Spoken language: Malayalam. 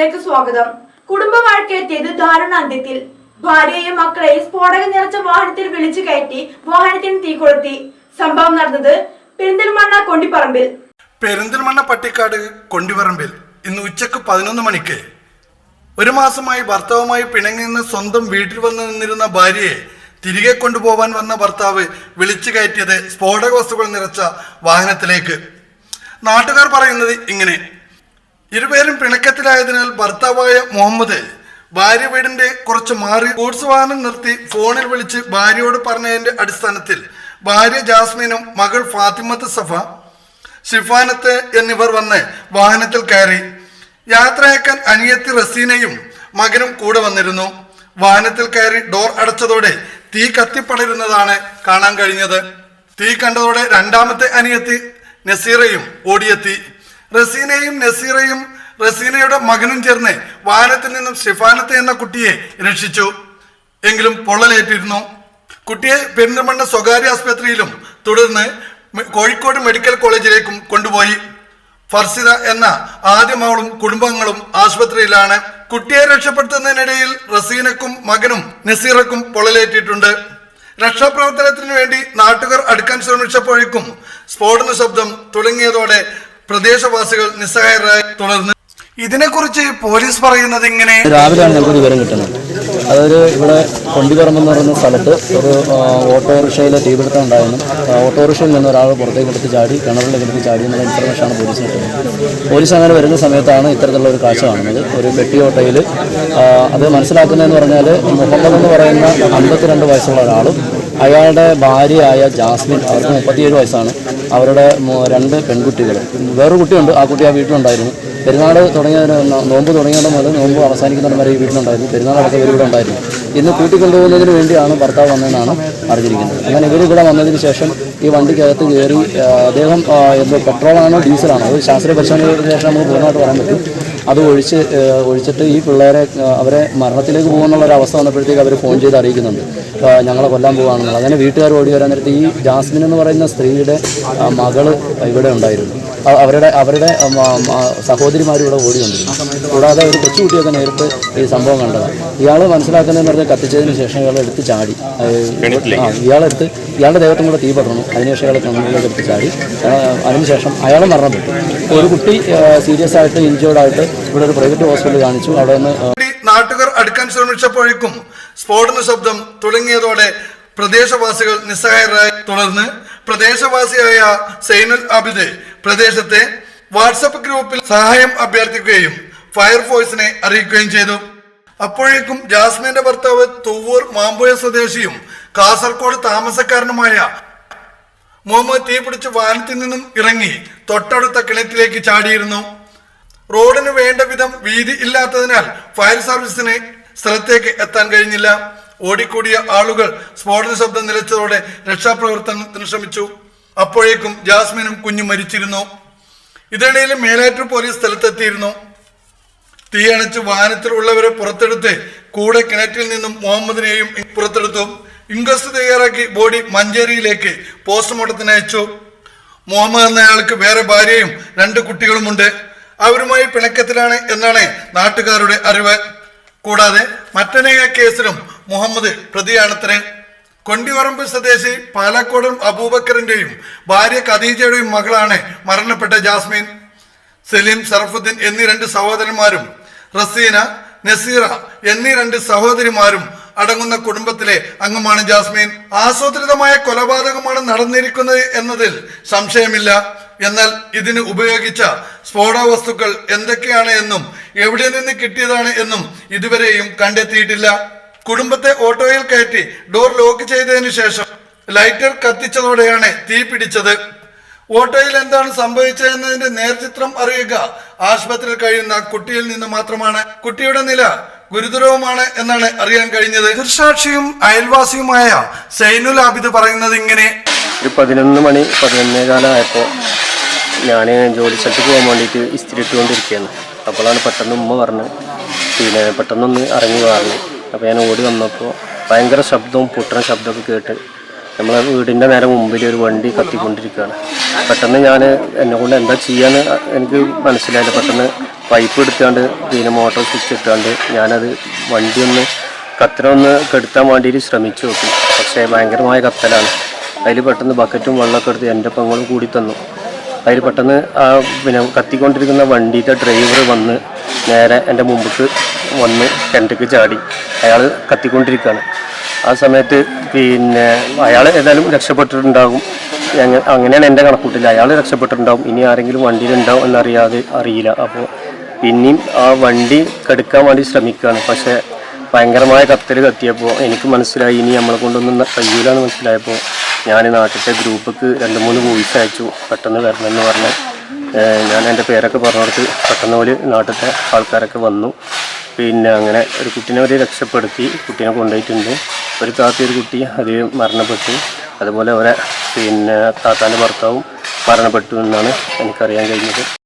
ന്യൂസിലേക്ക് സ്വാഗതം. കുടുംബ വഴക്കേറ്റിയത് ദാരുണാന്ത്യത്തിൽ. ഭാര്യയെയും മക്കളെയും സ്ഫോടകം നിറച്ച വാഹനത്തിൽ വിളിച്ചു കയറ്റി വാഹനത്തിന് തീ കൊളുത്തി സംഭവം നടന്നത് പെരിന്തൽമണ്ണ കൊണ്ടിപ്പറമ്പിൽ. പെരിന്തൽമണ്ണ പട്ടിക്കാട് കൊണ്ടിപ്പറമ്പിൽ ഇന്ന് ഉച്ചയ്ക്ക് പതിനൊന്ന് മണിക്ക്. ഒരു മാസമായി ഭർത്താവുമായി പിണങ്ങി നിന്ന് സ്വന്തം വീട്ടിൽ വന്ന് നിന്നിരുന്ന ഭാര്യയെ തിരികെ കൊണ്ടുപോകാൻ വന്ന ഭർത്താവ് വിളിച്ചു കയറ്റിയത് സ്ഫോടക വസ്തുക്കൾ നിറച്ച വാഹനത്തിലേക്ക്. നാട്ടുകാർ പറയുന്നത് ഇങ്ങനെ. ഇരുപേരും പിണക്കത്തിലായതിനാൽ ഭർത്താവായ മുഹമ്മദ് ഭാര്യ വീടിന്റെ കുറച്ച് മാറി സ്പോർട്സ് വാഹനം നിർത്തി ഫോണിൽ വിളിച്ച് ഭാര്യയോട് പറഞ്ഞതിന്റെ അടിസ്ഥാനത്തിൽ ഭാര്യ ജാസ്മിനും മകൾ ഫാത്തിമത്ത് സഫ ഷിഫാനത്ത് എന്നിവർ വന്ന് വാഹനത്തിൽ കയറി. യാത്രയാക്കാൻ അനിയത്തി റസീനയും മകനും കൂടെ വന്നിരുന്നു. വാഹനത്തിൽ കയറി ഡോർ അടച്ചതോടെ തീ കത്തിപ്പടരുന്നതാണ് കാണാൻ കഴിഞ്ഞത്. തീ കണ്ടതോടെ രണ്ടാമത്തെ അനിയത്തി നസീറയും ഓടിയെത്തി. റസീനയും നസീറയും റസീനയുടെ മകനും ചേർന്ന് വാനത്തിൽ നിന്നും ഷിഫാനത്ത് എന്ന കുട്ടിയെ രക്ഷിച്ചു. എങ്കിലും പൊള്ളലേറ്റിരുന്നു. കുട്ടിയെ പെരിന്തമണ്ണ സ്വകാര്യ ആസ്പത്രിയിലും തുടർന്ന് കോഴിക്കോട് മെഡിക്കൽ കോളേജിലേക്കും കൊണ്ടുപോയി. ഫർസിദ എന്ന ആദ്യ മകളും കുടുംബങ്ങളും ആശുപത്രിയിലാണ്. കുട്ടിയെ രക്ഷപ്പെടുത്തുന്നതിനിടയിൽ റസീനക്കും മകനും നസീറക്കും പൊള്ളലേറ്റിട്ടുണ്ട്. രക്ഷാപ്രവർത്തനത്തിന് വേണ്ടി നാട്ടുകാർ അടുക്കാൻ ശ്രമിച്ചപ്പോഴേക്കും സ്ഫോടന ശബ്ദം തുടങ്ങിയതോടെ പ്രദേശവാസികൾ നിസ്സഹായരായി തുടർന്ന് ഇതിനെക്കുറിച്ച് പോലീസ് പറയുന്നത് ഇങ്ങനെ രാവിലെയാണ് ഞങ്ങൾക്ക് വിവരം കിട്ടുന്നത്. അതൊരു ഇവിടെ കൊണ്ടിപ്പറമ്പ് എന്ന് പറയുന്ന സ്ഥലത്ത് ഒരു ഓട്ടോറിക്ഷയിലെ ഓട്ടോറിക്ഷയിൽ തീപിടുത്തം ഉണ്ടായിരുന്നു ആ, ഓട്ടോറിക്ഷയിൽ നിന്ന് ഒരാൾ പുറത്തേക്ക് എടുത്ത് ചാടി കിണറിലേക്ക് എടുത്ത് ചാടി എന്നുള്ള ഇൻഫർമേഷനാണ് പോലീസിന് കിട്ടുന്നത്. പോലീസ് അങ്ങനെ വരുന്ന സമയത്താണ് ഇത്തരത്തിലുള്ള ഒരു കാഴ്ച കാണുന്നത്. ഒരു പെട്ടി ഓട്ടോയിൽ അത് മനസ്സിലാക്കുന്നതെന്ന് പറഞ്ഞാൽ മുഹമ്മദ് എന്ന് പറയുന്ന അമ്പത്തിരണ്ട് വയസ്സുള്ള ഒരാളും അയാളുടെ ഭാര്യയായ ജാസ്മിൻ അവർക്ക് മുപ്പത്തിയേഴ് വയസ്സാണ്. അവരുടെ രണ്ട് പെൺകുട്ടികൾ വേറൊരു കുട്ടിയുണ്ട്. ആ കുട്ടി ആ വീട്ടിലുണ്ടായിരുന്നു. പെരുന്നാൾ തുടങ്ങിയ നോമ്പ് തുടങ്ങിയതും മുതൽ നോമ്പ് അവസാനിക്കുന്നതും വരെ ഈ വീട്ടിലുണ്ടായിരുന്നു. പെരുന്നാൾ അടക്കം ഇവർ ഇവിടെ ഉണ്ടായിരുന്നു. ഇന്ന് കൂട്ടിക്കൊണ്ടുപോകുന്നതിന് വേണ്ടിയാണ് ഭർത്താവ് വന്നതെന്നാണ് അറിഞ്ഞിരിക്കുന്നത്. അങ്ങനെ ഇവർ ഇവിടെ വന്നതിന് ശേഷം ഈ വണ്ടിക്കകത്ത് കയറി അദ്ദേഹം എന്തോ പെട്രോളാണോ ഡീസലാണോ അത് ശാസ്ത്രീയ പരിശോധനയ്ക്ക് ശേഷം നമുക്ക് പൂർണമായിട്ട് പറയാൻ പറ്റും. അത് ഒഴിച്ച് ഒഴിച്ചിട്ട് ഈ പിള്ളേരെ അവരെ മരണത്തിലേക്ക് പോകുന്നുള്ള ഒരു വന്നപ്പോഴത്തേക്ക് അവർ ഫോൺ ചെയ്ത് അറിയിക്കുന്നുണ്ട്. ഞങ്ങളെ കൊല്ലാൻ പോകുകയാണെന്നുള്ളത് അങ്ങനെ വീട്ടുകാർ ഓടി വരാൻ നേരത്ത് ഈ ജാസ്മിൻ എന്ന് പറയുന്ന സ്ത്രീയുടെ മകൾ ഇവിടെ ഉണ്ടായിരുന്നു. അവരുടെ അവരുടെ സഹോദരിമാരിവിടെ ഓടി വന്നിരുന്നു കൂടാതെ ഒരു കൊച്ചുകുട്ടിയൊക്കെ നേരിട്ട് ഈ സംഭവം കണ്ടതാണ് ഇയാൾ മനസ്സിലാക്കുന്നതെന്ന് പറഞ്ഞാൽ കത്തിച്ചതിന് ശേഷം ഇയാൾ എടുത്ത് ചാടി. ഇയാളെടുത്ത് ഇയാളുടെ ദേഹത്തും കൂടെ തീ പടർന്നു. അതിനുശേഷം ഇയാൾ കണ്ണുകളിലേക്ക് എടുത്ത് ചാടി. അതിനുശേഷം അയാൾ മരണപ്പെട്ടു. ഒരു കുട്ടി സീരിയസ് ആയിട്ട് ഇഞ്ചേർഡ് ആയിട്ട് ഇവിടെ ഒരു പ്രൈവറ്റ് ഹോസ്പിറ്റലിൽ കാണിച്ചു. അവിടെ നിന്ന് നാട്ടുകാർ അടുക്കാൻ ശ്രമിച്ചപ്പോഴേക്കും സ്ഫോടന ശബ്ദം തുടങ്ങിയതോടെ പ്രദേശവാസികൾ നിസ്സഹായരായി. തുടർന്ന് പ്രദേശവാസിയായ സൈനുൽ അബിദ് പ്രദേശത്തെ വാട്സപ്പ് ഗ്രൂപ്പിൽ സഹായം അഭ്യർത്ഥിക്കുകയും ഫയർഫോഴ്സിനെ അറിയിക്കുകയും ചെയ്തു. അപ്പോഴേക്കും ജാസ്മിന്റെ ഭർത്താവ് തുവൂർ മാമ്പുഴ സ്വദേശിയും കാസർകോട് താമസക്കാരനുമായ മുഹമ്മദ് തീ പിടിച്ച് വാഹനത്തിൽ നിന്നും ഇറങ്ങി തൊട്ടടുത്ത കിണറ്റിലേക്ക് ചാടിയിരുന്നു. റോഡിന് വേണ്ട വിധം വീതി ഇല്ലാത്തതിനാൽ ഫയർ സർവീസിന് സ്ഥലത്തേക്ക് എത്താൻ കഴിഞ്ഞില്ല. ഓടിക്കൂടിയ ആളുകൾ സ്ഫോടന ശബ്ദം നിലച്ചതോടെ രക്ഷാപ്രവർത്തനത്തിന് ശ്രമിച്ചു. അപ്പോഴേക്കും ജാസ്മിനും കുഞ്ഞും മരിച്ചിരുന്നു. ഇതിനിടയിൽ മേലാറ്റൂർ പോലീസ് സ്ഥലത്തെത്തിയിരുന്നു. തീയണച്ച് വാഹനത്തിൽ ഉള്ളവരെ പുറത്തെടുത്ത് കൂടെ കിണറ്റിൽ നിന്നും മുഹമ്മദിനെയും പുറത്തെടുത്തു. ഇൻക്വസ്റ്റ് തയ്യാറാക്കി ബോഡി മഞ്ചേരിയിലേക്ക് പോസ്റ്റ്മോർട്ടത്തിന് അയച്ചു. മുഹമ്മദ് എന്നയാൾക്ക് വേറെ ഭാര്യയും രണ്ട് കുട്ടികളുമുണ്ട്. അവരുമായി പിണക്കത്തിലാണ് എന്നാണ് നാട്ടുകാരുടെ അറിവ്. കൂടാതെ മറ്റനേക കേസിലും മുഹമ്മദ് പ്രതിയാണത്രേ. കൊണ്ടിവറമ്പ് സ്വദേശി പാലക്കോടും അബൂബക്കറിന്റെയും ഭാര്യ ഖദീജയുടെയും മകളാണ് മരണപ്പെട്ട ജാസ്മിൻ. സലീം സറഫുദ്ദീൻ എന്നീ രണ്ട് സഹോദരന്മാരും റസീന നസീറ എന്നീ രണ്ട് സഹോദരിമാരും അടങ്ങുന്ന കുടുംബത്തിലെ അംഗമാണ് ജാസ്മിൻ. ആസൂത്രിതമായ കൊലപാതകമാണ് നടന്നിരിക്കുന്നത് എന്നതിൽ സംശയമില്ല. എന്നാൽ ഇതിന് ഉപയോഗിച്ച സ്ഫോടവസ്തുക്കൾ എന്തൊക്കെയാണ് എന്നും എവിടെ നിന്ന് കിട്ടിയതാണ് എന്നും ഇതുവരെയും കണ്ടെത്തിയിട്ടില്ല. കുടുംബത്തെ ഓട്ടോയിൽ കയറ്റി ഡോർ ലോക്ക് ചെയ്തതിനു ശേഷം ലൈറ്റർ കത്തിച്ചതോടെയാണ് തീ പിടിച്ചത്. ഓട്ടോയിൽ എന്താണ് സംഭവിച്ചതെന്നതിന്റെ നേർചിത്രം അറിയുക. ആശുപത്രിയിൽ കഴിയുന്ന കുട്ടിയിൽ നിന്ന് മാത്രമാണ്. കുട്ടിയുടെ നില ഗുരുതരവുമാണ് എന്നാണ് അറിയാൻ കഴിഞ്ഞത്. ദൃസാക്ഷിയും അയൽവാസിയുമായ സൈനുൽ ആബിദ് പറയുന്നത് ഇങ്ങനെ. ഒരു പതിനൊന്ന് മണി പതിനൊന്നേ കാലമായപ്പോൾ ഞാൻ ജോലി സ്ഥലത്ത് പോകാൻ വേണ്ടിയിട്ട് ഇസ്തിരി ഇട്ടുകൊണ്ടിരിക്കുകയാണ്. അപ്പോഴാണ് പെട്ടെന്ന് ഉമ്മ പറഞ്ഞ് പിന്നെ പെട്ടെന്നൊന്ന് ഇറങ്ങി പറഞ്ഞു അപ്പോൾ ഞാൻ ഓടി വന്നപ്പോൾ ഭയങ്കര ശബ്ദവും പൊട്ടണ ശബ്ദമൊക്കെ കേട്ട് നമ്മളെ വീടിന്റെ നേരെ മുമ്പിൽ ഒരു വണ്ടി കത്തിക്കൊണ്ടിരിക്കുകയാണ്. പെട്ടെന്ന് ഞാൻ എന്നെ കൊണ്ട് എന്താ ചെയ്യാന്ന് എനിക്ക് മനസ്സിലായില്ല. പെട്ടെന്ന് പൈപ്പ് എടുത്താണ്ട് പിന്നെ മോട്ടോർ സ്വിച്ച് ഇട്ടാണ്ട് ഞാനത് വണ്ടി ഒന്ന് കത്തനൊന്ന് കെടുത്താൻ വേണ്ടിയിട്ട് ശ്രമിച്ചു നോക്കി. പക്ഷേ ഭയങ്കരമായ കത്തലാണ്. അതിൽ പെട്ടെന്ന് ബക്കറ്റും വെള്ളമൊക്കെ എടുത്ത് എന്റെ പെങ്ങളും കൂടി തന്നു. അതിൽ പെട്ടെന്ന് ആ പിന്നെ കത്തിക്കൊണ്ടിരിക്കുന്ന വണ്ടിയുടെ ഡ്രൈവർ വന്ന് നേരെ എന്റെ മുമ്പിക്ക് വന്ന് കിണറ്റിക്ക് ചാടി. അയാൾ കത്തിക്കൊണ്ടിരിക്കുകയാണ്. ആ സമയത്ത് പിന്നെ അയാൾ ഏതായാലും രക്ഷപ്പെട്ടിട്ടുണ്ടാകും. അങ്ങനെയാണ് എന്റെ കണക്കൂട്ടില്ല അയാൾ രക്ഷപ്പെട്ടിട്ടുണ്ടാകും. ഇനി ആരെങ്കിലും വണ്ടിയിലുണ്ടാവും എന്നറിയാതെ അറിയില്ല. അപ്പോൾ പിന്നെയും ആ വണ്ടി കെടുക്കാൻ വേണ്ടി ശ്രമിക്കുകയാണ്. പക്ഷേ ഭയങ്കരമായ കത്തൽ കത്തിയപ്പോൾ എനിക്ക് മനസ്സിലായി. ഇനി നമ്മളെ കൊണ്ടൊന്നും കഴിയൂലെന്ന് മനസ്സിലായപ്പോൾ ഞാൻ നാട്ടിലത്തെ ഗ്രൂപ്പിക്ക് രണ്ട് മൂന്ന് വോയിസ് അയച്ചു. പെട്ടെന്ന് വരണമെന്ന് പറഞ്ഞ്. ഞാൻ എന്റെ പേരൊക്കെ പറഞ്ഞു കൊടുത്ത് പെട്ടെന്ന് പോലെ നാട്ടിലത്തെ ആൾക്കാരൊക്കെ വന്നു. പിന്നെ അങ്ങനെ ഒരു കുട്ടീനെ ഒരു രക്ഷപ്പെടുത്തി. കുട്ടീനെ കൊണ്ടുപോയിട്ടുണ്ട്. ഒരു താത്തി ഒരു കുട്ടി അത് മരണപ്പെട്ടു. അതുപോലെ അവരെ പിന്നെ താത്താന്റെ ഭർത്താവും മരണപ്പെട്ടു എന്നാണ് എനിക്കറിയാൻ കഴിഞ്ഞത്.